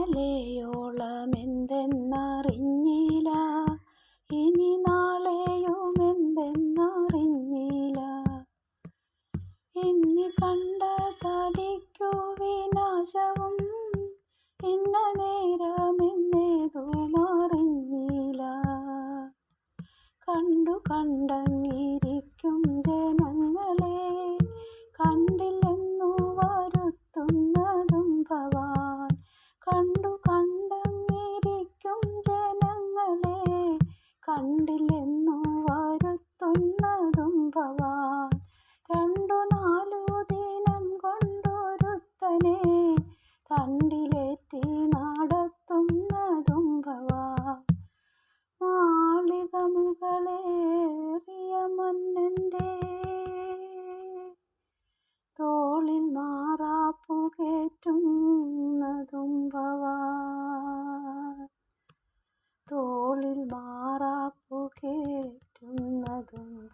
ഇന്നലെയോളം എന്തെന്നറിഞ്ഞില്ല ഇനി നാളെയും എന്തെന്നറിഞ്ഞില്ല ഇന്ന് കണ്ട തടിക്കു വിനാശവും ഇന്ന നേരമെന്നേതും അറിഞ്ഞില്ല കണ്ടു കണ്ടങ്ങിരിക്കും ജനങ്ങളെ കണ്ടില്ലെന്നു വരുത്തുന്നതും ഭവാൻ കണ്ടു കണ്ടങ്ങിരിക്കും ജനങ്ങളെ. കണ്ടില്ലെന്നു വരുത്തുന്നതും ഭവാൻ. രണ്ടു നാലു ദിനം കൊണ്ടൊരുത്തനെ കണ്ടിലേറ്റി നടത്തുന്നതും ഭവാൻ. മാളിക മുകളേറിയ മന്നന്റെ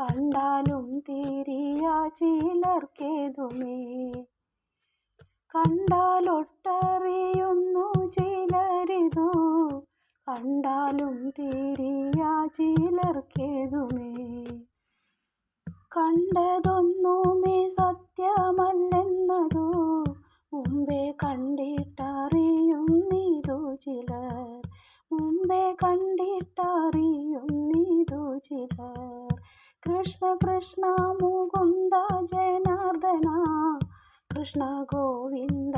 കണ്ടാലും തീരിയ ചിലർക്കേതുമേ? കണ്ടാലൊട്ടറിയുന്നു ചിലരിതു. കണ്ടാലും തീരിയ ചിലർക്കേതുമേ? കണ്ടതൊന്നുമേ സത്യമല്ലെന്നതു. മുമ്പേ കണ്ടിട്ടറിയും നീതു ചിലർ. മുമ്പേ കണ്ടിട്ടറിയും നീതു ചിലർ. കൃഷ്ണ കൃഷ്ണ മുകുന്ദ ജനാർദ്ദന കൃഷ്ണ ഗോവിന്ദ